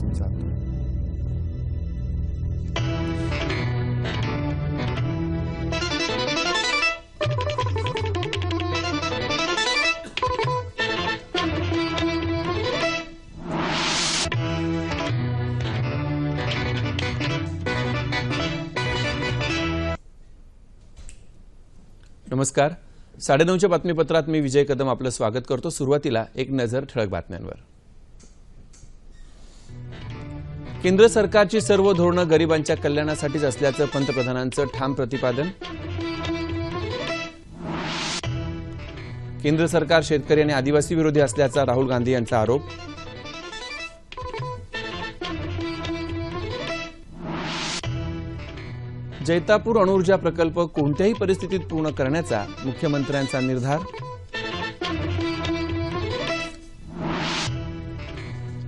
संवाद नमस्कार. साडेनऊच्या बातमीपत्रात मी विजय कदम आपलं स्वागत करतो. सुरुवातीला एक नजर ठळक बातम्यांवर. केंद्र सरकारची सर्व धोरणं गरिबांच्या कल्याणासाठीच असल्याचं पंतप्रधानांचं ठाम प्रतिपादन? केंद्र सरकार शेतकरी आणि आदिवासी विरोधी असल्याचा राहुल गांधी यांचा आरोप? जैतापूर अणुऊर्जा प्रकल्प कोणत्याही परिस्थितीत पूर्ण करण्याचा मुख्यमंत्र्यांचा निर्धार?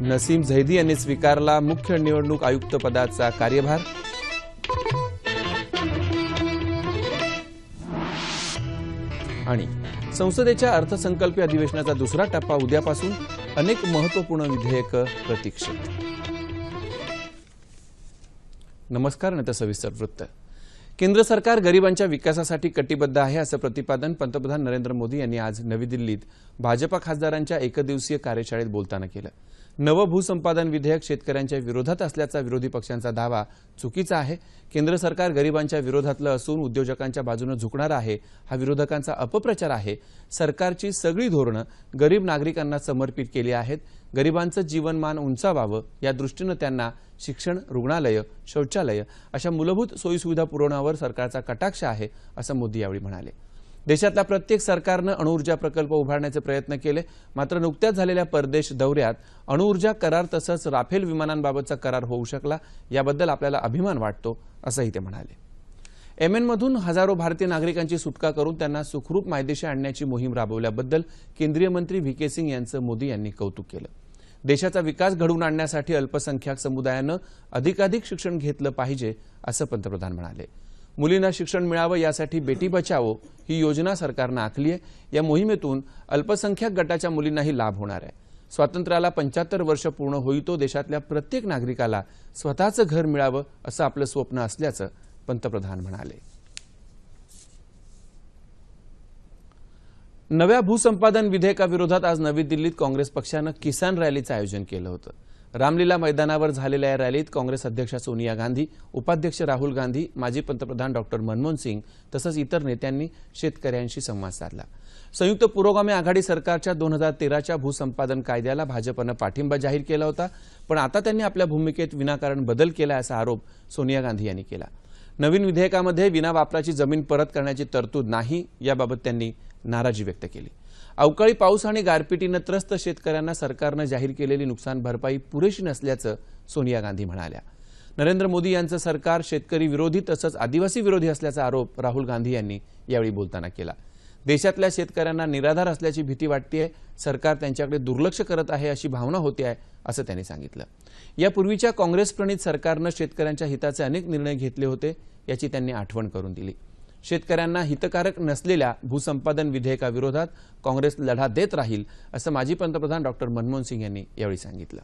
नसीम झैदी यांनी स्वीकारला मुख्य निवडणूक आयुक्त पदाचा कार्यभार. आणि संसदेच्या अर्थसंकल्पीय अधिवेशनाचा दुसरा टप्पा उद्यापासून अनेक महत्त्वपूर्ण विधेयकं प्रतीक्षित. नमस्कार आणि सविस्तर वृत्त. केंद्र सरकार गरिबांच्या विकासासाठी कटिबद्ध आहे असं प्रतिपादन पंतप्रधान नरेंद्र मोदी यांनी आज नवी दिल्लीत भाजपा खासदारांच्या एकदिवसीय कार्यशाळेत बोलताना केलं. नवं भूसंपादन विधेयक शेतकऱ्यांच्या विरोधात असल्याचा विरोधी पक्षांचा दावा चुकीचा आहे. केंद्र सरकार गरिबांच्या विरोधातलं असून उद्योजकांच्या बाजूनं झुकणार आहे हा विरोधकांचा अपप्रचार आहे. सरकारची सगळी धोरणं गरीब नागरिकांना समर्पित केली आहेत. गरिबांचं जीवनमान उंचावावं या दृष्टीनं त्यांना शिक्षण रुग्णालय शौचालय अशा मूलभूत सोयीसुविधा पुरवण्यावर सरकारचा कटाक्ष आहे असं मोदी यावेळी म्हणाले. देशातल्या प्रत्येक सरकारनं अणुऊर्जा प्रकल्प उभारण्याचे प्रयत्न केले. मात्र नुकत्याच झालेल्या परदेश दौऱ्यात अणुऊर्जा करार तसंच राफेल विमानांबाबतचा करार होऊ शकला. याबद्दल आपल्याला अभिमान वाटतो असंही ते म्हणाले. एमएनमधून हजारो भारतीय नागरिकांची सुटका करून त्यांना सुखरूप मायदेशी आणण्याची मोहीम राबवल्याबद्दल केंद्रीय मंत्री व्ही के सिंग यांचं मोदी यांनी कौतुक केलं. देशाचा विकास घडवून आणण्यासाठी अल्पसंख्याक समुदायानं अधिकाधिक शिक्षण घेतलं पाहिजे असं पंतप्रधान म्हणाले. मुलींना शिक्षण मिळावं यासाठी बेटी बचाओ ही योजना सरकारनं आखली आहे. या मोहिमेतून अल्पसंख्याक गटाच्या मुलींनाही लाभ होणार आहे. स्वातंत्र्याला पंच्याहत्तर वर्ष पूर्ण होईतो देशातल्या प्रत्येक नागरिकाला स्वतःचं घर मिळावं असं आपलं स्वप्न असल्याचं पंतप्रधान म्हणाले. नव्या भूसंपादन विधेयकाविरोधात आज नवी दिल्लीत काँग्रेस पक्षानं किसान रॅलीचं आयोजन केलं होतं. रामलीला मैदानावर झालेल्या या रॅलीत काँग्रेस अध्यक्षा सोनिया गांधी उपाध्यक्ष राहुल गांधी माजी पंतप्रधान डॉक्टर मनमोहन सिंग तसंच इतर नेत्यांनी शेतकऱ्यांशी संवाद साधला. संयुक्त पुरोगामी आघाडी सरकारच्या दोन हजार तेराच्या भूसंपादन कायद्याला भाजपनं पाठिंबा जाहीर केला होता पण आता त्यांनी आपल्या भूमिकेत विनाकारण बदल केला असा आरोप सोनिया गांधी यांनी केला. नवीन विधेयकामध्ये विनावापराची जमीन परत करण्याची तरतूद नाही याबाबत त्यांनी नाराजी व्यक्त केली. अवकाळी पाऊस आणि गारपिटीनं त्रस्त शेतकऱ्यांना सरकारनं जाहीर केलेली नुकसान भरपाई पुरेशी नसल्याचं सोनिया गांधी म्हणाल्या. नरेंद्र मोदी यांचं सरकार शेतकरी विरोधी तसंच आदिवासी विरोधी असल्याचा आरोप राहुल गांधी यांनी यावेळी बोलताना केला. देशातल्या शेतकऱ्यांना निराधार असल्याची भीती वाटतेय सरकार त्यांच्याकडे दुर्लक्ष करत आहे अशी भावना होते आहे असं त्यांनी सांगितलं. यापूर्वीच्या काँग्रेस प्रणित सरकारनं शेतकऱ्यांच्या हिताचे अनेक निर्णय घेतले होते याची त्यांनी आठवण करून दिली. शेतकऱ्यांना हितकारक नसलेल्या भूसंपादन विधेयकाविरोधात काँग्रेस लढा देत राहील असं माजी पंतप्रधान डॉक्टर मनमोहन सिंग यांनी यावेळी सांगितलं.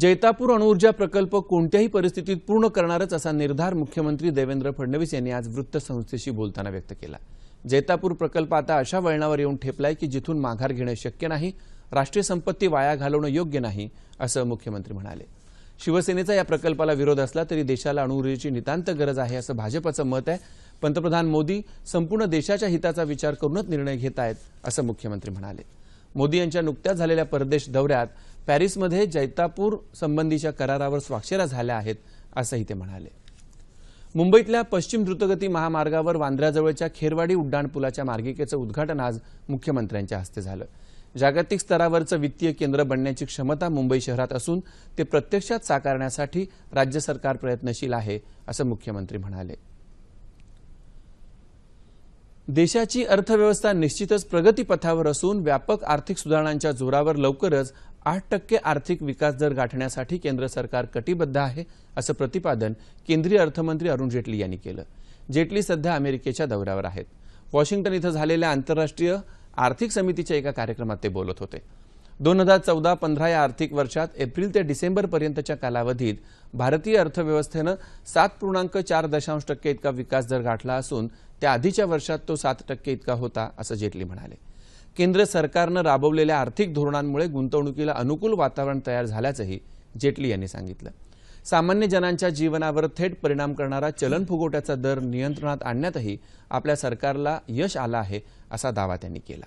जैतापूर अणुऊर्जा प्रकल्प कोणत्याही परिस्थितीत पूर्ण करणारच असा निर्धार मुख्यमंत्री देवेंद्र फडणवीस यांनी आज वृत्तसंस्थेशी बोलताना व्यक्त केला. जैतापूर प्रकल्प आता अशा वळणावर येऊन ठेपलाय की जिथून माघार घेणं शक्य नाही राष्ट्रीय संपत्ती वाया घालवणं योग्य नाही असं मुख्यमंत्री म्हणाले. शिवसेनेचा या प्रकल्पाला विरोध असला तरी देशाला अणुऊर्जेची नितांत गरज आहे असं भाजपचं मत आहे. पंतप्रधान मोदी संपूर्ण देशाच्या हिताचा विचार करूनच निर्णय घेत आहेत असं मुख्यमंत्री म्हणाले. मोदी यांच्या नुकत्याच झालेल्या परदेश दौऱ्यात पॅरिसमध्ये जैतापूर संबंधीच्या करारावर स्वाक्षऱ्या झाल्या आहेत असंही ते म्हणाले. मुंबईतल्या पश्चिम द्रुतगती महामार्गावर वांद्र्याजवळच्या खेरवाडी उड्डाणपुलाच्या मार्गिकेचं उद्घाटन आज मुख्यमंत्र्यांच्या हस्ते झालं. जागतिक स्तरावरचं वित्तीय केंद्र बनण्याची क्षमता मुंबई शहरात असून ते प्रत्यक्षात साकारण्यासाठी राज्य सरकार प्रयत्नशील आहे असं मुख्यमंत्री म्हणाले. देशाची अर्थव्यवस्था निश्चितच प्रगतीपथावर असून व्यापक आर्थिक सुधारणांच्या जोरावर लवकरच आठ टक्के आर्थिक विकास दर गाठण्यासाठी केंद्र सरकार कटिबद्ध आहे असं प्रतिपादन केंद्रीय अर्थमंत्री अरुण जेटली यांनी केलं. जेटली सध्या अमेरिकेच्या दौऱ्यावर आहेत. वॉशिंग्टन इथं झालेल्या आंतरराष्ट्रीय आर्थिक समितीच्या एका कार्यक्रमात ते बोलत होते. दोन हजार चौदा पंधरा या आर्थिक वर्षात एप्रिल ते डिसेंबर पर्यंतच्या कालावधीत भारतीय अर्थव्यवस्थेनं सात पूर्णांक चार दशांश टक्के इतका विकास दर गाठला असून त्या आधीच्या वर्षात तो सात टक्के इतका होता असं जेटली म्हणाले. केंद्र सरकारनं राबवलेल्या आर्थिक धोरणांमुळे गुंतवणुकीला अनुकूल वातावरण तयार झाल्याचंही जेटली यांनी सांगितलं. सामान्य जनांच्या जीवनावर थेट परिणाम करणारा चलन फुगवट्याचा दर नियंत्रणात आणण्यातही आपल्या सरकारला यश आलं आहे असा दावा त्यांनी केला.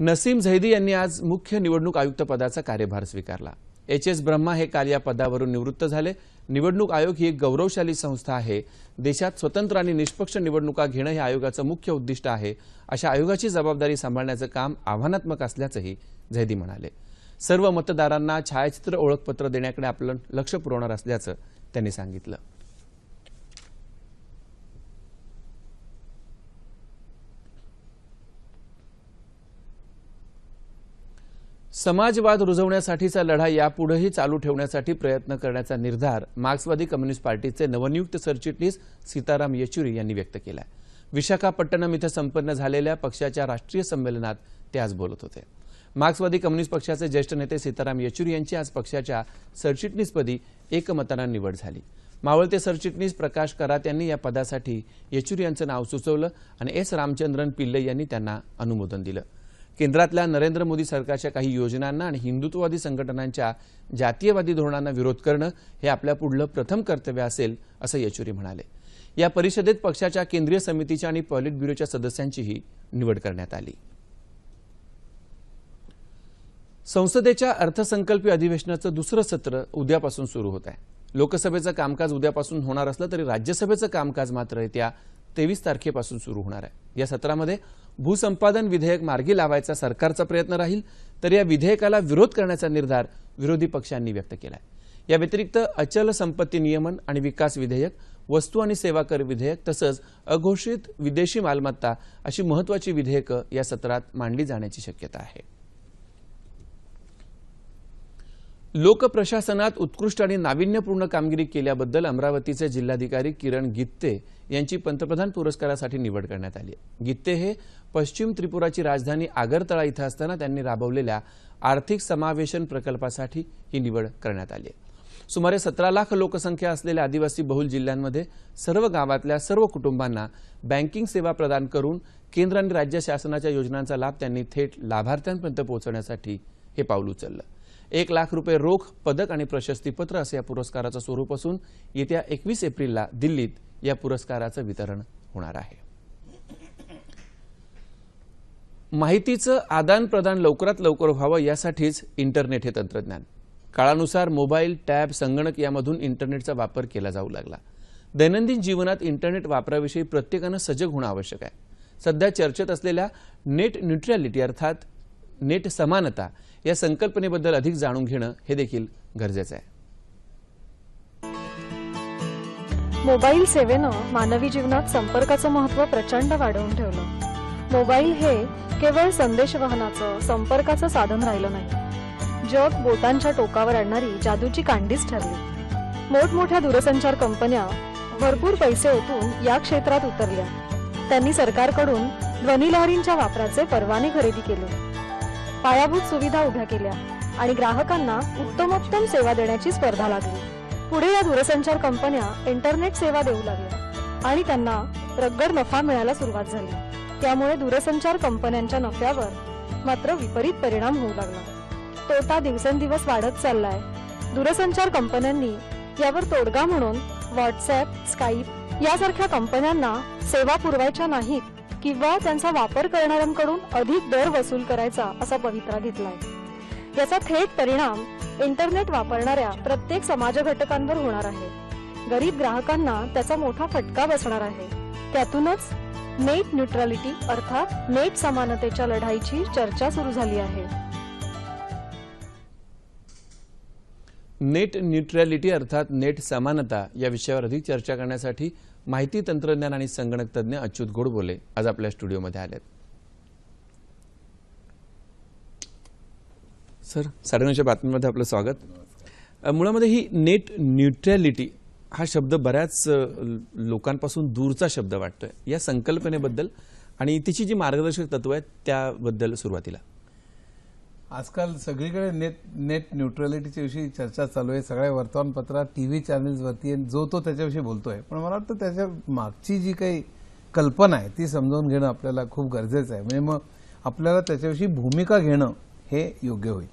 नसीम झैदी यांनी आज मुख्य निवडणूक आयुक्त पदाचा कार्यभार स्वीकारला. एच एस ब्रह्मा हे काल या पदावरून निवृत्त झाले. निवडणूक आयोग ही एक गौरवशाली संस्था आहे. देशात स्वतंत्र आणि निष्पक्ष निवडणुका घेणं हे आयोगाचं मुख्य उद्दिष्ट आहे अशा आयोगाची जबाबदारी सांभाळण्याचं काम आव्हानात्मक असल्याचंही झैदी म्हणाले. सर्व मतदारांना छायाचित्र ओळखपत्र देण्याकडे आपलं लक्ष पुरवणार असल्याचं त्यांनी सांगितलं. समाजवाद रुजवण्यासाठीचा लढा यापुढेही चालू ठेवण्यासाठी प्रयत्न करण्याचा निर्धार मार्क्सवादी कम्युनिस्ट पार्टीचे नवनियुक्त सरचिटणीस सीताराम येचुरी यांनी व्यक्त केला विशाखापट्टणम इथं संपन्न झालेल्या पक्षाच्या राष्ट्रीय संमेलनात ते आज बोलत होते. मार्क्सवादी कम्युनिस्ट पक्षाचे ज्येष्ठ नेते सीताराम येचुरी यांची आज पक्षाच्या सरचिटणीसपदी एकमतानं निवड झाली. मावळते सरचिटणीस प्रकाश करात यांनी या पदासाठी येचुरी यांचं नाव सुचवलं आणि एस रामचंद्रन पिल्ले यांनी त्यांना अनुमोदन दिलं. केंद्रातल्या नरेंद्र मोदी सरकारच्या काही योजनांना आणि हिंदुत्ववादी संघटनांच्या जातीयवादी धोरणांना विरोध करणं हे आपल्या पुढलं प्रथम कर्तव्य असेल असं येचुरी म्हणाले. या परिषदेत पक्षाच्या केंद्रीय समितीच्या आणि पॉलिट ब्युरोच्या सदस्यांचीही निवड करण्यात आली. संसदेच्या अर्थसंकल्पीय अधिवेशनाचं दुसरं सत्र उद्यापासून सुरू होत आहे. लोकसभेचं कामकाज उद्यापासून होणार असलं तरी राज्यसभेचं कामकाज मात्र येत्या तेवीस तारखेपासून सुरू होणार आहे. या सत्रामध्ये भूसंपादन विधेयक मार्गी लावायचा सरकारचा प्रयत्न राहील तर या विधेयकाला विरोध करण्याचा निर्धार विरोधी पक्षांनी व्यक्त केला आहे या व्यतिरिक्त अचल संपत्ती नियमन आणि विकास विधेयक वस्तू आणि सेवा कर विधेयक तसंच अघोषित विदेशी मालमत्ता अशी महत्वाची विधेयकं या सत्रात मांडली जाण्याची शक्यता आहे. लोकप्रशासनात उत्कृष्ट आणि नाविन्यपूर्ण कामगिरी केल्याबद्दल अमरावतीचे जिल्हाधिकारी किरण गित्ते यांची पंतप्रधान पुरस्कारासाठी निवड करण्यात आली आहे. गित्ते हे पश्चिम त्रिपुराची राजधानी आगरतळा इथं असताना त्यांनी राबवलेल्या आर्थिक समावेशन प्रकल्पासाठी ही निवड करण्यात आली आहे. सुमारे सतरा लाख लोकसंख्या असलेल्या आदिवासी बहुल जिल्ह्यांमध्ये सर्व गावातल्या सर्व कुटुंबांना बँकिंग सेवा प्रदान करून केंद्र आणि राज्य शासनाच्या योजनांचा लाभ त्यांनी थेट लाभार्थ्यांपर्यंत पोहोचवण्यासाठी हे पाऊल उचललं. एक लाख रुपये रोख पदक आणि प्रशस्तीपत्र असं या पुरस्काराचं स्वरूप असून येत्या एकवीस एप्रिलला दिल्लीत या पुरस्काराचं वितरण होणार आहे. माहितीचं आदान प्रदान लवकरात लवकर व्हावं यासाठीच इंटरनेट हे तंत्रज्ञान. काळानुसार मोबाईल टॅब संगणक यामधून इंटरनेटचा वापर केला जाऊ लागला. दैनंदिन जीवनात इंटरनेट वापराविषयी प्रत्येकानं सजग होणं आवश्यक आहे. सध्या चर्चेत असलेल्या नेट न्यूट्रॅलिटी अर्थात नेट समानता या संकल्पनेबद्दल अधिक जाणून घेणं हे देखील गरजेचं आहे. मोबाईल सेवेनं मानवी जीवनात संपर्काचं महत्त्व प्रचंड वाढवून ठेवलं. मोबाईल हे केवळ संदेशवहनाचं संपर्काचं साधन राहिलं नाही. जग बोटांच्या टोकावर आणणारी जादूची कांडीच ठरली. मोठमोठ्या दूरसंचार कंपन्या भरपूर पैसे ओतून या क्षेत्रात उतरल्या. त्यांनी सरकारकडून ध्वनिलहरींच्या वापराचे परवाने खरेदी केले. पायाभूत सुविधा उभ्या केल्या आणि ग्राहकांना उत्तमोत्तम सेवा देण्याची स्पर्धा लागली. पुढे या दूरसंचार कंपन्या इंटरनेट सेवा देऊ लागल्या आणि त्यांना रगड नफा मिळायला सुरुवात झाली. त्यामुळे दूरसंचार कंपन्यांच्या नफ्यावर मात्र विपरीत परिणाम होऊ लागला. तोटा दिवसेंदिवस वाढत चाललाय. दूरसंचार कंपन्यांनी यावर तोडगा म्हणून व्हॉट्सॲप स्काईप यासारख्या कंपन्यांना सेवा पुरवायच्या नाहीत किंवा त्यांचा वापर करणाऱ्यांकडून अधिक दर वसूल करायचा असा पवित्रा घेतलाय. याचा थेट परिणाम इंटरनेट वापरणाऱ्या प्रत्येक समाज घटकांवर होणार आहे. गरीब ग्राहकांना त्याचा मोठा फटका बसणार आहे. त्यातूनच नेट न्यूट्रॅलिटी अर्थात नेट समानतेच्या लढाईची चर्चा सुरू झाली आहे. नेट न्यूट्रॅलिटी अर्थात नेट समानता या विषयावर अधिक चर्चा करण्यासाठी माहिती तंत्रज्ञान आणि संगणक तज्ज्ञ अच्युत गोडबोले आज आपल्या स्टुडिओमध्ये आलेत. सर साडेनऊच्या बातमीमध्ये आपलं स्वागत. मुळामध्ये ही नेट न्यूट्रॅलिटी हा शब्द बऱ्याच लोकांपासून दूरचा शब्द वाटतोय. या संकल्पनेबद्दल आणि तिची जी मार्गदर्शक तत्व आहेत त्याबद्दल सुरुवातीला. आजकाल सगळीकडे नेट नेट न्यूट्रॅलिटीच्या विषयी चर्चा चालू आहे. सगळ्या वर्तमानपत्रात टीव्ही चॅनल्सवरती आणि जो तो त्याच्याविषयी बोलतोय. पण मला वाटतं त्याच्या मागची जी काही कल्पना आहे ती समजावून घेणं आपल्याला खूप गरजेचं आहे. म्हणजे मग आपल्याला त्याच्याविषयी भूमिका घेणं हे योग्य होईल.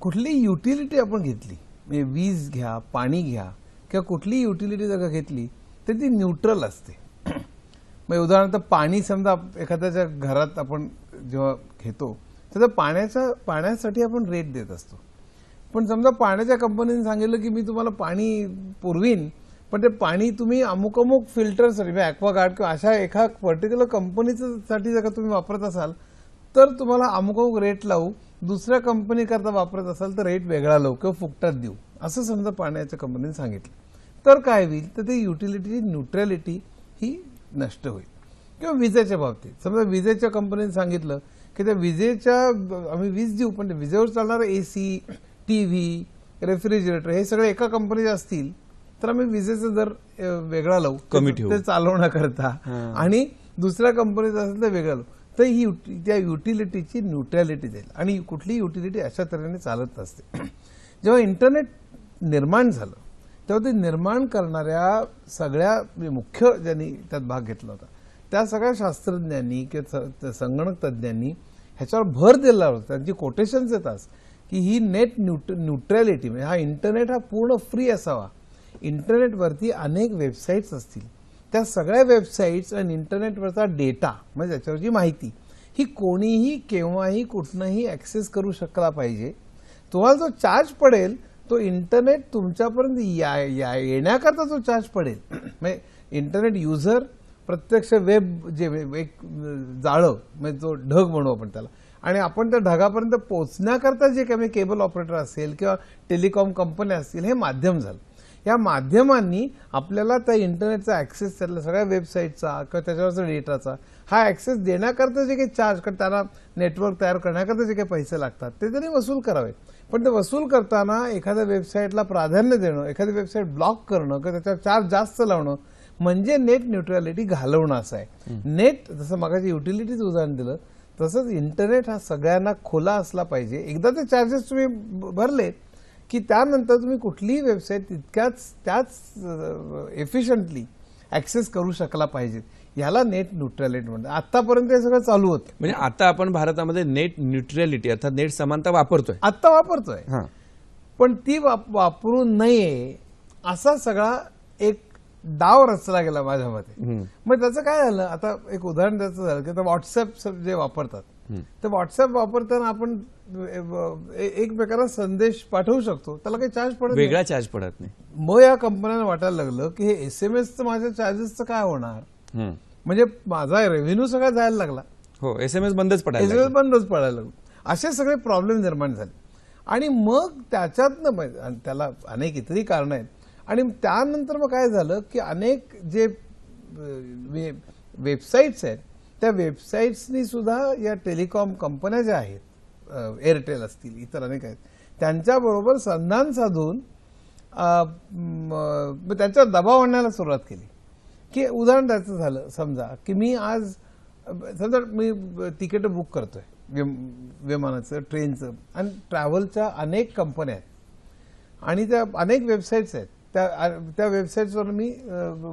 कुठली युटिलिटी आपण घेतली म्हणजे वीज घ्या पाणी घ्या किंवा कुठली युटिलिटी जर का घेतली तर ती न्यूट्रल असते. म्हणजे उदाहरणार्थ पाणी समजा एखाद्याच्या घरात आपण जेव्हा घेतो तर पाण्याच्या पाण्यासाठी आपण रेट देत असतो. पण समजा पाण्याच्या कंपनीने सांगितलं की मी तुम्हाला पाणी पुरवीन पण ते पाणी तुम्ही अमुक अमुक फिल्टरसाठी म्हणजे ॲक्वागार्ड किंवा अशा एका पर्टिक्युलर कंपनीसाठी जर का तुम्ही वापरत असाल तर तुम्हाला अमुक अमुक रेट लावू दुसऱ्या कंपनीकरता वापरत असाल तर रेट वेगळा लावू किंवा फुकटात देऊ. असं समजा पाण्याच्या कंपनीने सांगितलं. तर काय होईल? तर ते युटिलिटीची न्यूट्रॅलिटी ही नष्ट होईल. किंवा विजेच्या बाबतीत. समजा विजेच्या कंपनीने सांगितलं की त्या विजेच्या आम्ही वीज देऊ पण विजेवर चालणारं A C T V refrigerator हे सगळे एका कंपनीचे असतील तर आम्ही विजेचा दर वेगळा लावू. कमी ते- ठेवू. ते चालवण्याकरता. आणि दुसऱ्या कंपनीचं असेल तर वेगळं लावू. तर ही त्या युटिलिटीची न्यूट्रॅलिटी जाईल आणि कुठली युटिलिटी अशा तऱ्हेने चालत नसते. जेव्हा इंटरनेट निर्माण झालं तेव्हा ते निर्माण करणाऱ्या सगळ्या मुख्य ज्यांनी त्यात भाग घेतला होता त्या सगळ्या शास्त्रज्ञांनी किंवा स- संगणक तज्ज्ञांनी ह्याच्यावर भर दिला होता. त्यांची कोटेशन्स येतात की ही नेट न्यूट न्यूट्रॅलिटी म्हणजे हा इंटरनेट हा पूर्ण फ्री असावा. इंटरनेटवरती अनेक वेबसाईट्स असतील. त्या सगळ्या वेबसाईट्स आणि इंटरनेटवरचा डेटा म्हणजे त्याच्यावरची माहिती ही कोणीही केव्हाही कुठनंही ॲक्सेस करू शकला पाहिजे. तुम्हाला जो चार्ज पडेल तो इंटरनेट तुमच्यापर्यंत या, या येण्याकरता जो चार्ज पडेल. म्हणजे इंटरनेट युजर प्रत्यक्ष वेब जे एक जाळं म्हणजे जो ढग म्हणू आपण त्याला. आणि आपण त्या ढगापर्यंत पोचण्याकरता जे काही केबल ऑपरेटर असेल किंवा टेलिकॉम कंपन्या असतील हे माध्यम झालं. या माध्यमांनी आपल्याला त्या इंटरनेटचा ऍक्सेस त्यातल्या सगळ्या वेबसाईटचा किंवा त्याच्यावरचा डेटाचा हा ऍक्सेस देण्याकरता जे काही चार्ज कारण त्याला नेटवर्क तयार करण्याकरता जे काही पैसे लागतात ते त्यांनी वसूल करावे. पण ते वसूल करताना एखाद्या वेबसाईटला प्राधान्य देणं एखादी वेबसाईट ब्लॉक करणं किंवा त्याच्यावर चार्ज जास्त लावणं म्हणजे नेट न्यूट्रॅलिटी घालवणं असं आहे. नेट जसं मगाची युटिलिटीचं उदाहरण दिलं तसंच इंटरनेट हा सगळ्यांना खुला असला पाहिजे. एकदा ते चार्जेस तुम्ही भरले की त्यानंतर तुम्ही कुठलीही वेबसाईट तितक्याच त्याच एफिशियंटली ऍक्सेस करू शकला पाहिजे. ह्याला नेट न्यूट्रॅलिटी म्हणतात. आतापर्यंत हे सगळं चालू होतं. म्हणजे आता आपण भारतामध्ये नेट न्यूट्रॅलिटी अर्थात नेट समानता वापरतोय. आत्ता वापरतोय. पण ती वाप- वापरू नये असा सगळा एक डाव रचला गेला माझ्या मते. मग त्याचं काय झालं? आता एक उदाहरण त्याचं झालं की आता व्हॉट्सअप जे वापरतात. तर व्हॉट्सअप वापरताना आपण एकमेकांना संदेश पाठवू शकतो. त्याला काही चार्ज पडत नाही. वेगळा चार्ज पडत नाही. मग या कंपन्यांना वाटायला लागलं की हे एस एम एसचं माझ्या चार्जेसचं काय होणार. म्हणजे माझा रेव्हेन्यू सगळा जायला लागला. हो एस एम एस बंदच पडायला एस लागले. बंदच पडायला लागलो. असे सगळे प्रॉब्लेम निर्माण झाले. आणि मग त्याच्यातनं त्याला अनेक इतरही कारणं आहेत. आणि त्यानंतर मग काय झालं की अनेक जे वेबसाईट्स आहेत त्या वेबसाईट्सनी सुद्धा या टेलिकॉम कंपन्या ज्या आहेत एअरटेल असतील इतर अनेक आहेत त्यांच्याबरोबर संधान साधून अ, मग दबाव आणण्याला सुरुवात केली. की उदाहरण द्यायचं झालं समजा की मी आज समजा मी तिकीट बुक करतोय विम- विमानाचं ट्रेनचं आणि ट्रॅव्हलच्या अनेक कंपन्या आहेत आणि त्या अनेक वेबसाईट्स आहेत त्या त्या वेबसाईट्सवर मी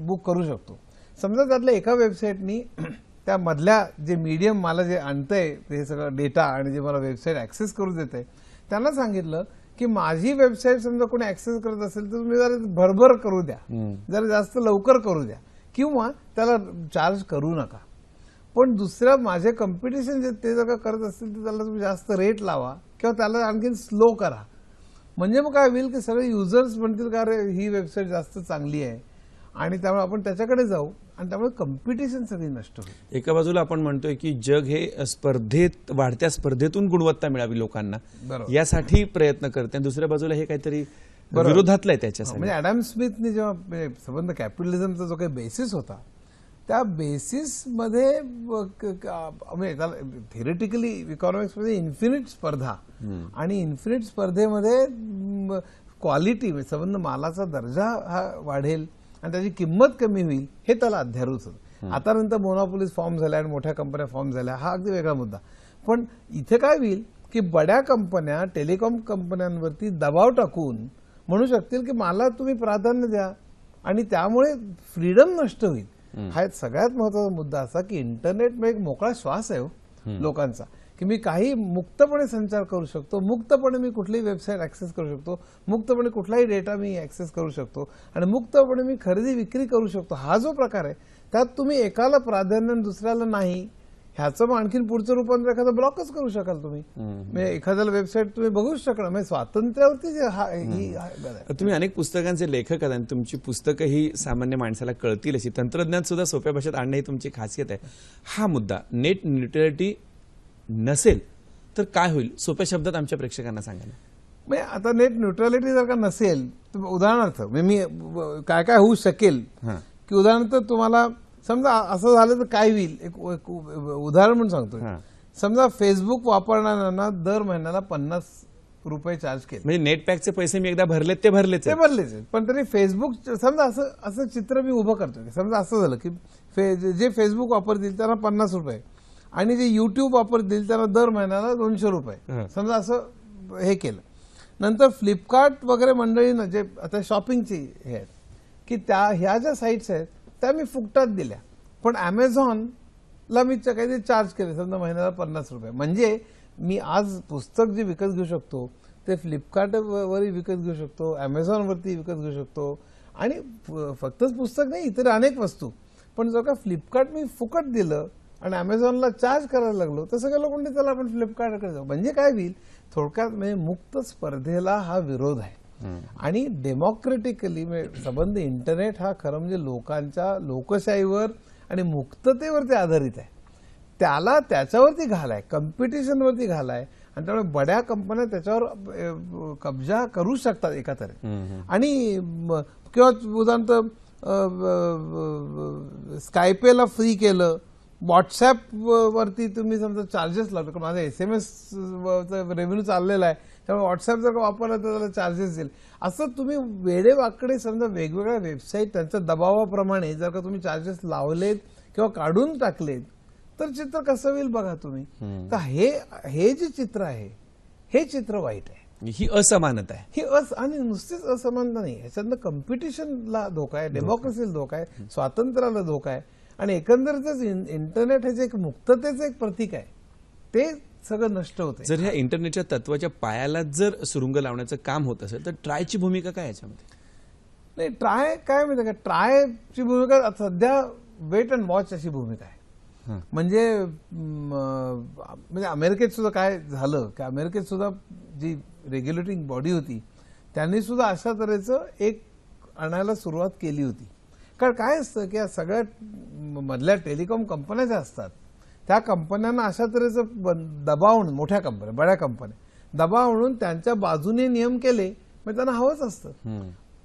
बुक करू शकतो. समजा त्यातल्या एका वेबसाईटनी त्या मधल्या जे मीडियम मला जे आणतंय हे सगळं डेटा आणि जे मला वेबसाईट ऍक्सेस करू देत आहे त्यांना सांगितलं की माझी वेबसाईट समजा कोणी ऍक्सेस करत असेल तर तुम्ही जरा भरभर करू द्या. जरा जास्त लवकर करू द्या. किंवा त्याला चार्ज करू नका. पण दुसऱ्या माझे कॉम्पिटिशन जे ते जर का करत असतील तर त्याला तुम्ही जास्त रेट लावा किंवा त्याला आणखीन स्लो करा. म्हणजे मग काय होईल की सगळे युजर्स म्हणतील का अरे ही वेबसाईट जास्त चांगली आहे. आणि त्यामुळे आपण त्याच्याकडे जाऊ आणि त्यामुळे कॉम्पिटिशन सगळी नष्ट होईल. एका बाजूला आपण म्हणतोय की जग हे स्पर्धेत वाढत्या स्पर्धेतून गुणवत्ता मिळावी लोकांना. यासाठी प्रयत्न करते. आणि दुसऱ्या बाजूला हे काहीतरी. विरोधातलं आहे त्याच्यासाठी. म्हणजे अॅडम स्मिथने जेव्हा म्हणजे संबंध कॅपिटलिझमचा जो काही बेसिस होता त्या बेसिसमध्ये म्हणजे थेरेटिकली इकॉनॉमिक्समध्ये इन्फिनिट स्पर्धा. आणि इन्फिनिट स्पर्धेमध्ये क्वालिटी संबंध मालाचा दर्जा हा वाढेल आणि त्याची किंमत कमी होईल हे त्याला अध्यारूच होतं. आता नंतर मोनोपोलीज फॉर्म झाल्या आणि मोठ्या कंपन्या फॉर्म झाल्या हा अगदी वेगळा मुद्दा. पण इथे काय होईल की बड्या कंपन्या टेलिकॉम कंपन्यांवरती दबाव टाकून म्हणू शकतील की मला तुम्ही प्राधान्य द्या. आणि त्यामुळे फ्रीडम नष्ट होईल. हा एक सगळ्यात महत्त्वाचा मुद्दा असा की इंटरनेट एक मोकळा श्वास आहे हो लोकांचा. की मी काही मुक्तपणे संचार करू शकतो मुक्तपणे मी कुठलीही वेबसाईट ऍक्सेस करू शकतो मुक्तपणे कुठलाही डेटा मी ऍक्सेस करू शकतो आणि मुक्तपणे मी खरेदी विक्री करू शकतो. हा जो प्रकार आहे त्यात तुम्ही एकाला प्राधान्य दुसऱ्याला नाही ह्याचं मग आणखीन पुढचं रूपांतर एखादं ब्लॉकच करू शकाल तुम्ही. म्हणजे एखाद्याला वेबसाईट तुम्ही बघूच शकणार. म्हणजे स्वातंत्र्यावरती. तुम्ही अनेक पुस्तकांचे लेखक आहात आणि तुमची पुस्तकं ही सामान्य माणसाला कळतील अशी. तंत्रज्ञान सुद्धा सोप्या भाषेत आणणं ही तुमची खासियत आहे. हा मुद्दा नेट न्यूट्रलिटी नसेल तर काय होईल? सोप्या शब्दात आमच्या प्रेक्षकांना सांगा ना. म्हणजे आता नेट न्यूट्रलिटी जर का नसेल तर उदाहरणार्थ म्हणजे मी काय काय होऊ शकेल की उदाहरणार्थ तुम्हाला समजा असं झालं तर काय होईल? एक एक उदाहरण म्हणून सांगतो. समजा फेसबुक वापरणाऱ्यांना दर महिन्याला पन्नास रुपये चार्ज केले. म्हणजे नेट पॅकचे पैसे मी एकदा भरलेत ते भरलेच ते. भरलेच आहेत. पण तरी फेसबुक समजा असं असं चित्र मी उभं करतोय. समजा असं झालं की फे जे फेसबुक वापरतील त्यांना पन्नास रुपये. आणि जे युट्यूब वापरतील त्यांना दर महिन्याला दोनशे रुपये. समजा असं हे केलं. नंतर फ्लिपकार्ट वगैरे मंडळीनं जे आता शॉपिंगची हे आहेत की त्या ह्या ज्या साईट्स आहेत त्या मी फुकटात दिल्या. पण ॲमेझॉनला मी च- काहीतरी चार्ज केले समजा महिन्याला पन्नास रुपये. म्हणजे मी आज पुस्तक जे विकत घेऊ शकतो ते फ्लिपकार्टवरही विकत घेऊ शकतो ॲमेझॉनवरती विकत घेऊ शकतो. आणि फक्तच पुस्तक नाही इतर अनेक वस्तू. पण जर का फ्लिपकार्ट मी फुकट दिलं आणि अमेझॉनला चार्ज करायला लागलो तर सगळ्या लोकांनी त्याला आपण फ्लिपकार्टकडे जाऊ. म्हणजे काय होईल? थोडक्यात म्हणजे मुक्त स्पर्धेला हा विरोध आहे. आणि डेमोक्रेटिकली संबंध इंटरनेट हा खरं म्हणजे लोकांच्या लोकशाहीवर आणि मुक्ततेवरती आधारित आहे. त्याला त्याच्यावरती घालाय कम्पिटिशनवरती घालाय. आणि त्यामुळे बड्या कंपन्या त्याच्यावर कब्जा करू शकतात एका तऱ्हे आणि किंवा उदाहरणार्थ स्कायपेला फ्री केलं व्हॉट्सॲप वरती तुम्ही समजा चार्जेस लावतो. माझा एस एम एस रेव्हेन्यू चाललेला आहे. त्यामुळे व्हॉट्सॲप जर का वापरला तर त्याला चार्जेस देईल असं तुम्ही वेडेवाकडे समजा वेगवेगळ्या वेबसाईट त्यांच्या दबावाप्रमाणे जर का तुम्ही चार्जेस लावलेत किंवा काढून टाकलेत तर चित्र कसं होईल बघा तुम्ही. तर हे हे जे चित्र आहे हे चित्र वाईट आहे. ही असमानता आहे. ही अस आणि नुसतीच असमानता नाही. ह्याच्यातनं कम्पिटिशनला धोका आहे डेमोक्रेसीला धोका आहे स्वातंत्र्याला धोका आहे. आणि एकंदरीतच इंटरनेट हे जे एक मुक्ततेचं एक प्रतीक आहे ते सगळं नष्ट होते जर ह्या इंटरनेटच्या तत्वाच्या पायाला जर सुरुंग लावण्याचं काम होत असेल तर ट्रायची भूमिका काय याच्यामध्ये? नाही ट्राय काय माहिती का? ट्रायची भूमिका सध्या वेट अँड वॉच अशी भूमिका आहे. म्हणजे म्हणजे अमेरिकेत सुद्धा काय झालं की अमेरिकेत सुद्धा जी रेग्युलेटिंग बॉडी होती त्यांनी सुद्धा अशा तऱ्हेचं एक आणायला सुरुवात केली होती. कारण काय असतं की या सगळ्या म- मधल्या टेलिकॉम कंपन्या ज्या असतात त्या कंपन्यांना अशा तऱ्हेचं बन- दबाव आणून मोठ्या कंपन्या बड्या कंपन्या दबाव आणून त्यांच्या बाजूने नियम केले मग त्यांना हवंच असतं.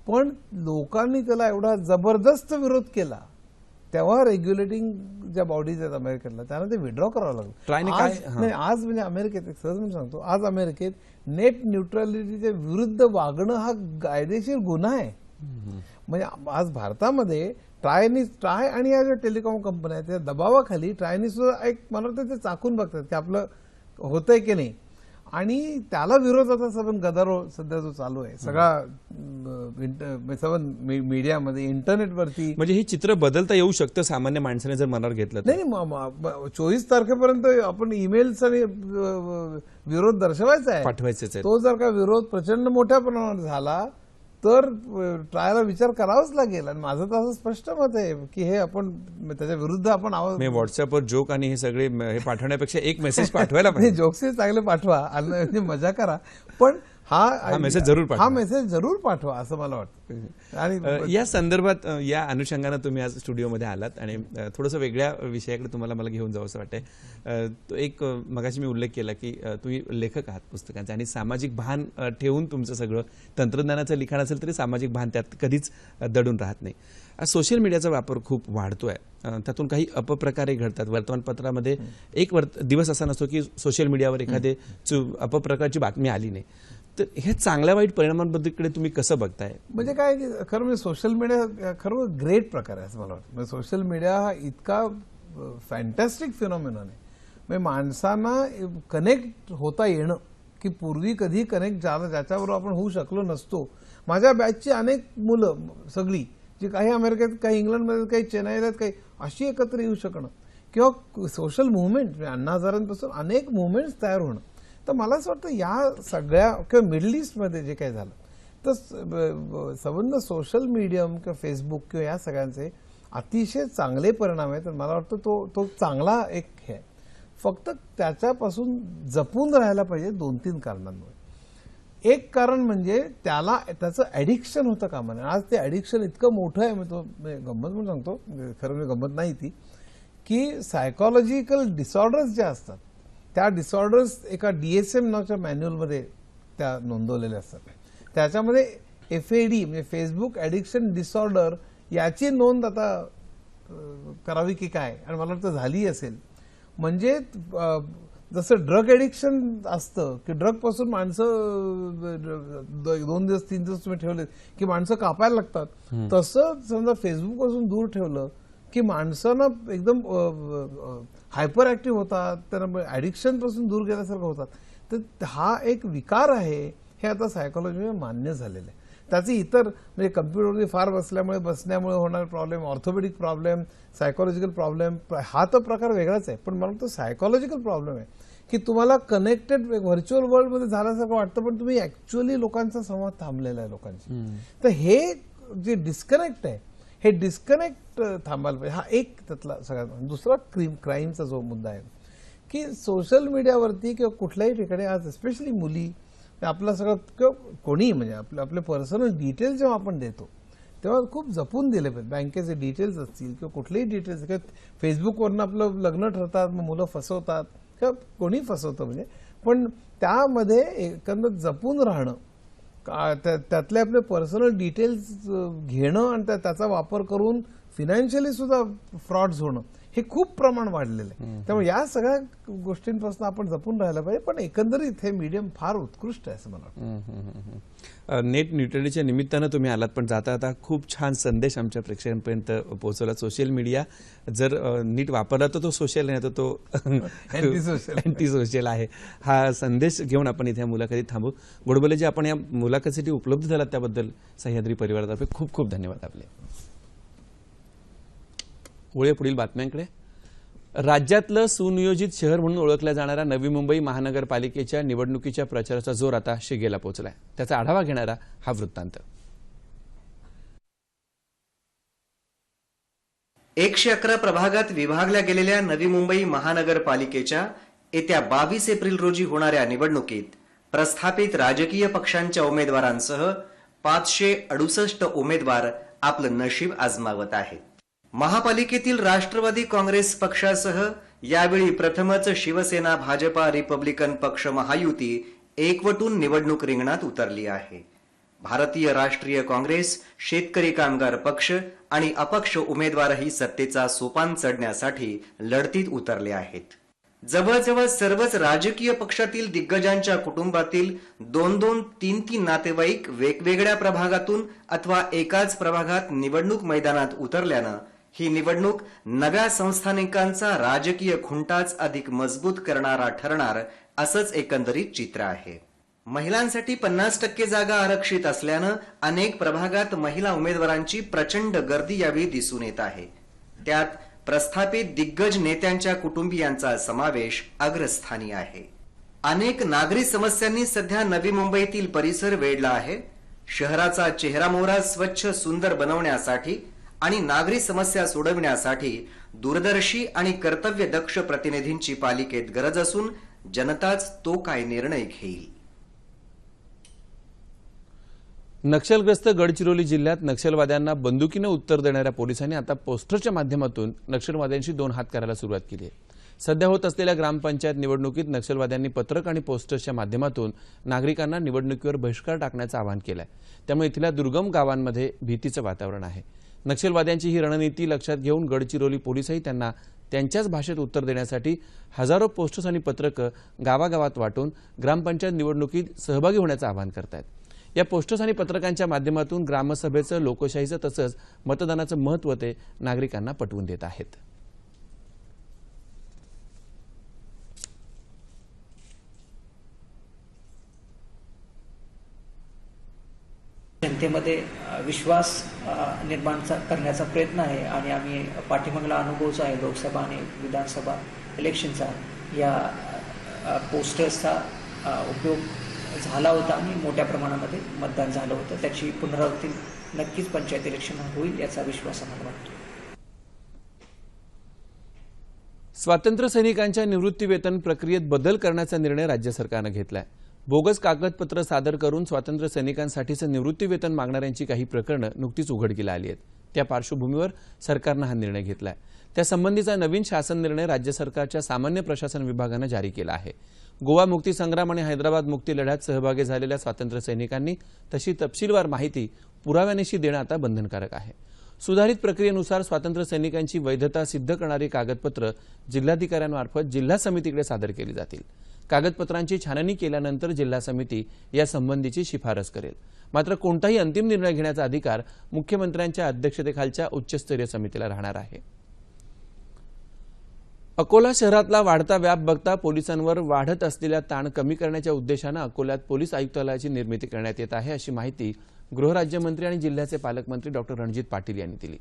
पण लोकांनी त्याला एवढा जबरदस्त विरोध केला तेव्हा रेग्युलेटिंग ज्या बॉडीज आहेत अमेरिकेतला त्यांना ते विड्रॉ करावं लागलं. आज. नाही आज म्हणजे अमेरिकेत एक सहज म्हणून सांगतो आज अमेरिकेत नेट न्यूट्रलिटीच्या विरुद्ध वागणं हा कायदेशीर गुन्हा आहे. म्हणजे आज भारतामध्ये ट्रायनी ट्राय आणि या ज्या टेलिकॉम कंपन्या आहेत त्या दबावाखाली ट्रायनी सुद्धा एक मला वाटतं ते चाकून बघतात की आपलं होतंय की नाही. आणि त्याला विरोध आता सगळं गदारोळ सध्या जो चालू आहे सगळा मी- मीडियामध्ये इंटरनेटवरती म्हणजे हे चित्र बदलता येऊ शकतं सामान्य माणसाने जर मनावर घेतलं नाही चोवीस तारखेपर्यंत आपण अं, विरोध दर्शवायचा आहे. पाठवायचेच आहेत. तो जर का विरोध प्रचंड मोठ्या प्रमाणात झाला तर ट्रायला विचार करावाच लागेल. आणि माझं तर असं स्पष्ट मत आहे की हे आपण त्याच्या विरुद्ध आपण आवाज व्हॉट्सअपवर जोक आणि हे सगळे हे पाठवण्यापेक्षा एक मेसेज पाठवायला पाहिजे. जोक्स चांगले पाठवा आणि मजा करा. पण हा message जरूर पाठवा. हा मेसेज जरूर पाठवा असं मला वाटतं आणि या संदर्भात या अनुषंगानं तुम्ही आज स्टुडिओमध्ये आलात आणि थोडंसं वेगळ्या विषयाकडे तुम्हाला मला घेऊन जावं असं वाटतंय एक मगाशी मी उल्लेख केला की तुम्ही लेखक आहात पुस्तकांचे आणि सामाजिक भान ठेवून तुमचं सगळं तंत्रज्ञानाचं लिखाण असेल तरी सामाजिक भान त्यात कधीच दडून राहत नाही. सोशल मीडियाचा वापर खूप वाढतोय. त्यातून काही अपप्रकारही घडतात. वर्तमानपत्रामध्ये एक वर्त दिवस असा नसतो की सोशल मीडियावर एखादे अपप्रकारची बातमी आली नाही. तर हे चांगल्या वाईट परिणामांबद्दल तुम्ही कसं बघताय? म्हणजे काय की खरं म्हणजे सोशल मीडिया खरं ग्रेट प्रकार आहे असं मला वाटतं. म्हणजे सोशल मीडिया हा इतका फॅन्टॅस्टिक फिनॉमिनॉन आहे. म्हणजे माणसांना कनेक्ट होता येणं की पूर्वी कधी कनेक्ट झालं ज्याच्याबरोबर आपण होऊ शकलो नसतो. माझ्या बॅचची अनेक मुलं सगळी जी काही अमेरिकेत काही इंग्लंडमध्ये काही चेन्नईला आहेत, काही अशी एकत्र येऊ शकणं. किंवा सोशल मुवमेंट म्हणजे अण्णा हजारांपासून अनेक मुवमेंट्स तयार होणं. तर मला असं वाटतं या सगळ्या किंवा मिडल ईस्टमध्ये जे काही झालं तर ब- ब- संबंध सोशल मीडियम किंवा फेसबुक किंवा या सगळ्यांचे अतिशय चांगले परिणाम आहेत. आणि मला वाटतं तो तो चांगला एक हे आहे. फक्त त्याच्यापासून जपून राहायला पाहिजे दोन तीन कारणांमुळे. एक कारण म्हणजे त्याला त्याचं ॲडिक्शन होतं कामा नये आज ते ॲडिक्शन इतकं मोठं आहे मी तो गंमत म्हणून सांगतो खरं म्हणजे गंमत नाही ती की सायकॉलॉजिकल डिसऑर्डर्स ज्या असतात त्या डिसऑर्डर्स एका डी एस एम नावाच्या मॅन्युअलमध्ये त्या नोंदवलेल्या असतात. त्याच्यामध्ये एफ ए डी म्हणजे फेसबुक ॲडिक्शन डिसऑर्डर याची नोंद आता करावी की काय? आणि मला वाटतं झाली असेल. म्हणजे जसं ड्रग एडिक्शन असतं की ड्रगपासून माणसं दोन दिवस तीन दिवस तुम्ही ठेवले की माणसं कापायला लागतात. तसं समजा फेसबुकपासून दूर ठेवलं की माणसांना एकदम हायपर ऍक्टिव्ह होतात त्यांना ऍडिक्शनपासून दूर गेल्यासारखं होतात. तर हा एक विकार आहे हे आता सायकोलॉजी मान्य झालेलं आहे. त्याचे इतर म्हणजे कम्प्युटरवरती फार बसल्यामुळे बसण्यामुळे होणारे problem orthopaedic problem psychological problem हा तर प्रकार वेगळाच आहे. पण मला तो सायकोलॉजिकल प्रॉब्लेम आहे की तुम्हाला कनेक्टेड व्हर्च्युअल वर्ल्डमध्ये झाल्यासारखं वाटतं पण तुम्ही ऍक्च्युअली लोकांचा संवाद थांबलेला आहे लोकांशी. तर हे जे डिस्कनेक्ट आहे हे डिस्कनेक्ट थांबायला पाहिजे. हा एक त्यातला सगळ्यात दुसरा क्रीम क्राईमचा जो मुद्दा आहे की सोशल मीडियावरती किंवा कुठल्याही ठिकाणी आज स्पेशली मुली आपला सगळं किंवा कोणी म्हणजे आपलं आपले पर्सनल डिटेल्स जेव्हा आपण देतो तेव्हा खूप जपून दिले पाहिजे. बँकेचे डिटेल्स असतील किंवा कुठलेही डिटेल्स किंवा फेसबुकवरनं आपलं लग्न ठरतात मग मुलं फसवतात किंवा कोणी फसवतं म्हणजे पण त्यामध्ये एकंदर जपून राहणं त्यातले आपले पर्सनल डिटेल्स घेणं आणि त्या- त्याचा वापर करून फिनान्शियली सुद्धा फ्रॉड्स होणं. हे खूप प्रमाण वाढलेलं आहे. त्यामुळे या सगळ्या गोष्टींपासून आपण जपून राहायला पाहिजे पण एकंदरीत हे मीडियम फार उत्कृष्ट आहे असं मला वाटतं. नेट न्यूट्रलिटीच्या निमित्तानं तुम्ही आलात पण जाता जाता खूप छान संदेश आमच्या प्रेक्षकांपर्यंत पोहोचवला. सोशल मीडिया जर नीट वापरला तर तो सोशल नाही तर तो Antisocial. अँटी सोशल आहे. हा संदेश घेऊन आपण इथे मुलाखतीत थांबू. गोडबोले जे आपण या मुलाखतीसाठी उपलब्ध झालात त्याबद्दल सह्याद्री परिवारातर्फे खूप खूप धन्यवाद आपले. वळूया पुढील बातम्यांकडे. राज्यातलं सुनियोजित शहर म्हणून ओळखल्या जाणाऱ्या नवी मुंबई महानगरपालिकेच्या निवडणुकीच्या प्रचाराचा जोर आता शिगेला पोहोचलाय त्याचा आढावा घेणारा हा वृत्तांत. एकशे अकरा प्रभागात विभागल्या गेलेल्या नवी मुंबई महानगरपालिकेच्या येत्या बावीस एप्रिल रोजी होणाऱ्या निवडणुकीत प्रस्थापित राजकीय पक्षांच्या उमेदवारांसह पाचशे अडुसष्ट उमेदवार आपलं नशीब आजमावत आहेत. महापालिकेतील राष्ट्रवादी काँग्रेस पक्षासह यावेळी प्रथमच शिवसेना भाजपा रिपब्लिकन पक्ष महायुती एकवटून निवडणूक रिंगणात उतरली आहे. भारतीय राष्ट्रीय काँग्रेस शेतकरी कामगार पक्ष आणि अपक्ष उमेदवारही सत्तेचा सोपान चढण्यासाठी लढतीत उतरले आहेत. जवळजवळ सर्वच राजकीय पक्षातील दिग्गजांच्या कुटुंबातील दोन दोन तीन तीन नातेवाईक वेगवेगळ्या प्रभागातून अथवा एकाच प्रभागात निवडणूक मैदानात उतरल्यानं ही निवडणूक नव्या संस्थानिकांचा राजकीय खुंटाच अधिक मजबूत करणारा ठरणार असंच एकंदरीत चित्र आहे. महिलांसाठी पन्नास टक्के जागा आरक्षित असल्यानं अनेक प्रभागात महिला उमेदवारांची प्रचंड गर्दी यावेळी दिसून येत आहे. त्यात प्रस्थापित दिग्गज नेत्यांच्या कुटुंबियांचा समावेश अग्रस्थानी आहे. अनेक नागरी समस्यांनी सध्या नवी मुंबईतील परिसर वेढला आहे. शहराचा चेहरामोहरा स्वच्छ सुंदर बनवण्यासाठी आणि नागरी समस्या सोडविण्यासाठी दूरदर्शी आणि कर्तव्यदक्ष प्रतिनिधींची पालिकेत गरज असून जनताच तो काय निर्णय घेईल. नक्षलग्रस्त गडचिरोली जिल्ह्यात नक्षलवाद्यांना बंदुकीनं उत्तर देणाऱ्या पोलिसांनी आता पोस्टरच्या माध्यमातून नक्षलवाद्यांशी दोन हात करायला सुरुवात केली आहे. सध्या होत असलेल्या ग्रामपंचायत निवडणुकीत नक्षलवाद्यांनी पत्रक आणि पोस्टर्सच्या माध्यमातून नागरिकांना निवडणुकीवर बहिष्कार टाकण्याचं आवाहन केलं आहे त्यामुळे इथल्या दुर्गम गावांमध्ये भीतीचं वातावरण आहे. नक्षलवाद्यांची ही रणनीती लक्षात घेऊन गडचिरोली पोलिसही त्यांना त्यांच्याच भाषेत उत्तर देण्यासाठी हजारो पोस्टर्स आणि पत्रकं गावागावात वाटून ग्रामपंचायत निवडणुकीत सहभागी होण्याचं आवाहन करत आहेत या पोस्टर्स आणि पत्रकांच्या माध्यमातून ग्रामसभेचं लोकशाहीचं तसंच मतदानाचं महत्त्व ते नागरिकांना पटवून देत आहेत. जनतेमध्ये विश्वास निर्माण करण्याचा प्रयत्न आहे. आणि आम्ही पाठीमागला अनुभव जो आहे लोकसभा आणि विधानसभा इलेक्शनचा या पोस्टर्सचा उपयोग झाला होता आणि मोठ्या प्रमाणामध्ये मतदान झालं होतं. त्याची पुनरावृत्ती नक्कीच पंचायत इलेक्शन होईल याचा विश्वास आम्हाला वाटतो. स्वातंत्र्य सैनिकांच्या निवृत्ती वेतन प्रक्रियेत बदल करण्याचा निर्णय राज्य सरकारनं घेतला आहे बोगस कागदपत्र सादर करून स्वातंत्र्य सैनिकांसाठीचं निवृत्ती वेतन मागणाऱ्यांची काही प्रकरणं नुकतीच उघडकीला आली आहेत. त्या पार्श्वभूमीवर सरकारनं हा निर्णय घेतलाय. त्यासंबंधीचा नवीन शासन निर्णय राज्य सरकारच्या सामान्य प्रशासन विभागानं जारी केला आहे. गोवा मुक्ती संग्राम आणि हैदराबाद मुक्ती लढ्यात सहभागी झालेल्या स्वातंत्र्य सैनिकांनी तशी तपशीलवार माहिती पुराव्यानिशी देणं आता बंधनकारक आहे. सुधारित प्रक्रियेनुसार स्वातंत्र्य सैनिकांची वैधता सिद्ध करणारी कागदपत्र जिल्हाधिकाऱ्यांमार्फत जिल्हा समितीकडे सादर केली जातील. कागदपत्रांची छाननी केल्यानंतर जिल्हा समिती या संबंधीची शिफारस करेल. मात्र कोणताही अंतिम निर्णय घेण्याचा अधिकार मुख्यमंत्र्यांच्या अध्यक्षतेखालच्या उच्चस्तरीय समितीला राहणार आहे. अकोला शहरातला वाढता व्याप बघता पोलिसांवर वाढत असलेला ताण कमी करण्याच्या उद्देशानं अकोल्यात पोलीस आयुक्तालयाची निर्मिती करण्यात येत आहे अशी माहिती गृहराज्यमंत्री आणि जिल्ह्याचे पालकमंत्री डॉक्टर रणजित पाटील यांनी दिली.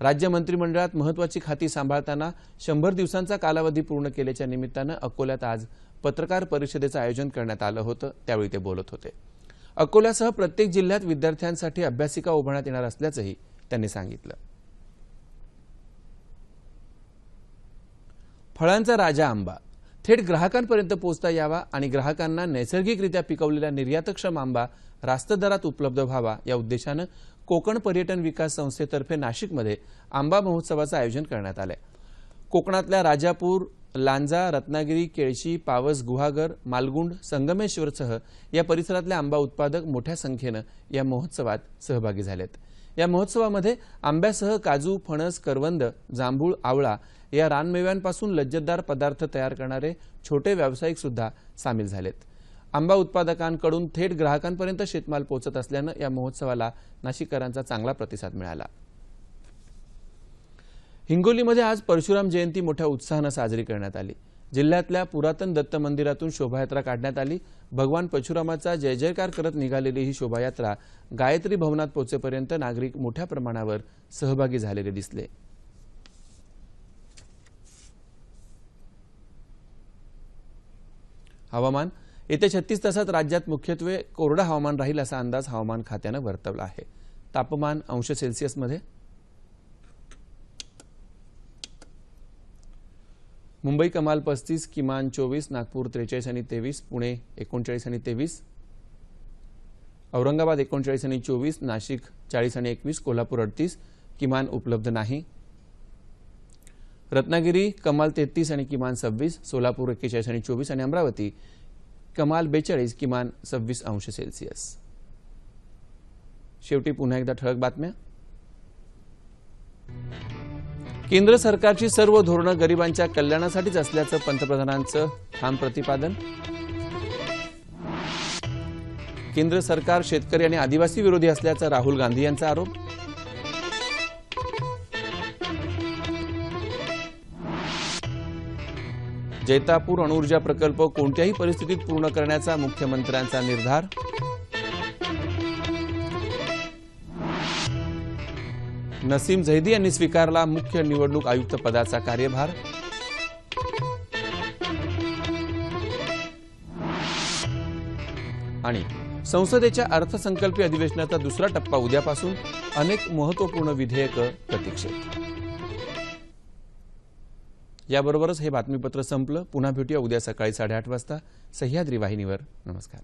राज्य मंत्रिमंडळात महत्वाची खाती सांभाळताना शंभर दिवसांचा कालावधी पूर्ण केल्याच्या निमित्तानं अकोल्यात आज पत्रकार परिषदेचं आयोजन करण्यात आलं होतं त्यावेळी ते बोलत होते. अकोल्यासह प्रत्येक जिल्ह्यात विद्यार्थ्यांसाठी अभ्यासिका उभारण्यात येणार असल्याचंही त्यांनी सांगितलं. फळांचा राजा आंबा. थेट ग्राहकांपर्यंत पोहोचता यावा आणि ग्राहकांना नैसर्गिकरित्या पिकवलेला निर्यातक्षम आंबा रास्त दरात उपलब्ध व्हावा या उद्देशानं कोकण पर्यटन विकास संस्थेतर्फे नाशिकमध्ये आंबा महोत्सवाचं आयोजन करण्यात आलं कोकणातल्या राजापूर लांजा रत्नागिरी केळशी पावस गुहागर मालगुंड संगमेश्वरसह या परिसरातले आंबा उत्पादक मोठ्या संख्येनं या महोत्सवात सहभागी झालेत. या महोत्सवामध्ये आंब्यासह काजू फणस करवंद जांभूळ आवळा या रानमेव्यांपासून लज्जतदार पदार्थ तयार करणारे छोटे व्यावसायिक सुद्धा सामील झालेत. आंबा उत्पादकांकडून थेट ग्राहकांपर्यंत शेतमाल पोहोचत असल्यानं या महोत्सवाला नाशिककरांचा चांगला प्रतिसाद मिळाला. हिंगोलीमध्ये आज परशुराम जयंती मोठ्या उत्साहानं साजरी करण्यात आली. जिल्ह्यातल्या पुरातन दत्त मंदिरातून शोभायात्रा काढण्यात आली. भगवान परशुरामाचा जय जयकार करत निघालेली ही शोभायात्रा गायत्री भवनात पोहोचेपर्यंत नागरिक मोठ्या प्रमाणावर सहभागी झालेले दिसले. हवामान. येत्या छत्तीस तासात राज्यात मुख्यत्वे कोरडं हवामान राहील असा अंदाज हवामान खात्यानं वर्तवला आहे. तापमान अंश सेल्सिअसमध्ये मुंबई कमाल पस्तीस किमान चोवीस नागपूर त्रेचाळीस आणि तेवीस पुणे एकोणचाळीस आणि तेवीस औरंगाबाद एकोणचाळीस आणि चोवीस नाशिक चाळीस आणि एकवीस कोल्हापूर अडतीस किमान उपलब्ध नाही. रत्नागिरी कमाल तेहतीस आणि किमान सव्वीस सोलापूर एक्केचाळीस आणि चोवीस आणि अमरावती कमाल बेचाळीस किमान सव्वीस अंश सेल्सिअस. शेवटी पुन्हा एकदा ठळक बातम्या. केंद्र सरकारची सर्व धोरणं गरिबांच्या कल्याणासाठीच असल्याचं पंतप्रधानांचं ठाम प्रतिपादन. केंद्र सरकार शेतकरी आणि आदिवासी विरोधी असल्याचा राहुल गांधी यांचा आरोप. जैतापूर अणुऊर्जा प्रकल्प कोणत्याही परिस्थितीत पूर्ण करण्याचा मुख्यमंत्र्यांचा निर्धार. नसीम झैदी यांनी स्वीकारला मुख्य निवडणूक आयुक्त पदाचा कार्यभार. आणि संसदेच्या अर्थसंकल्पीय अधिवेशनाचा दुसरा टप्पा उद्यापासून अनेक महत्त्वपूर्ण विधेयकं प्रतीक्षेत. याबरोबरच हे बातमीपत्र संपलं. पुन्हा भेटूया उद्या सकाळी साडेआठ वाजता. सह्याद्री वाहिनीवर. नमस्कार.